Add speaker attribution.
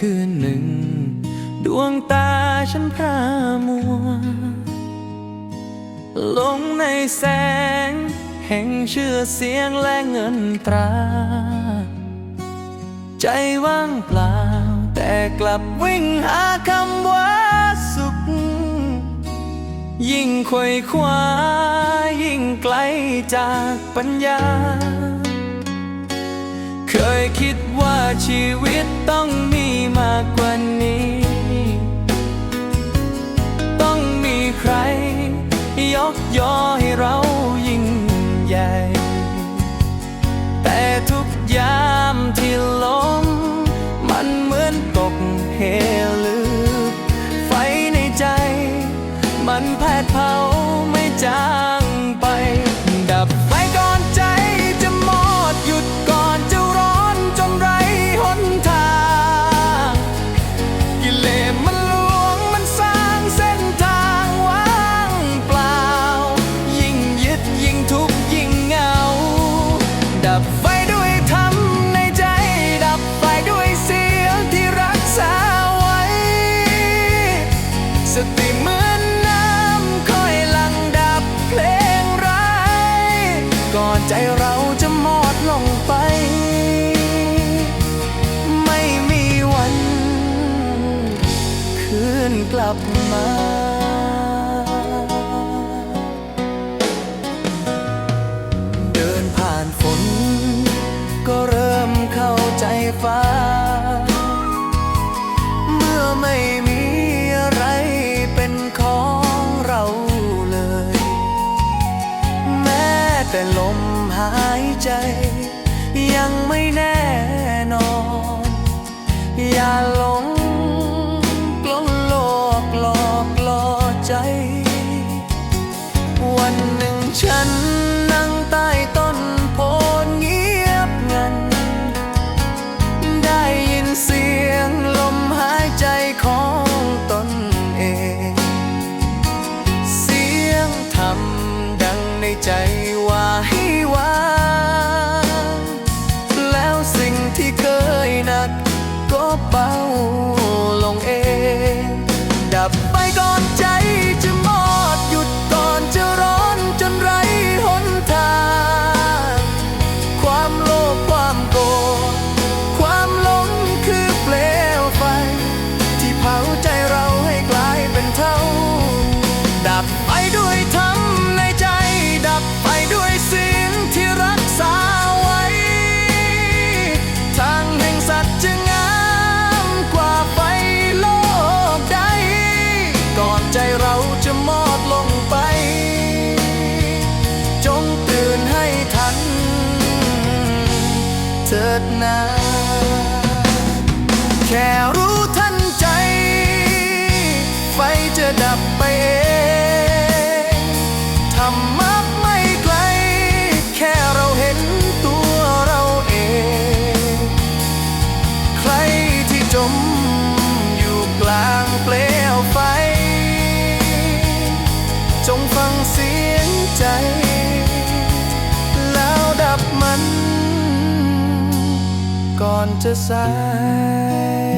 Speaker 1: คืนหนึ่ง ดวงตาฉันพระมัว ลงในแสง แห่งชื่อเสียงและเงินตรา ใจว่างเปล่า แต่กลับวิ่งหาคำว่าสุข ยิ่งควยคว้า ยิ่งไกลจากปัญญาเคยคิดว่าชีวิตต้องมี มากกว่านี้ ต้องมีใคร ยกยอให้เรายิ่งใหญ่ ใจเราจะหมดลงไป ไม่มีวัน คืนกลับมา ใจ วันหนึ่งฉัน แค่รู้ทันใจ ไฟจะดับไปเองทำมาไม่ไกล แค่เราเห็นตัวเราเอง ใครที่จมอยู่กลางเปลวไฟ จงฟังเสียงใจ fantasy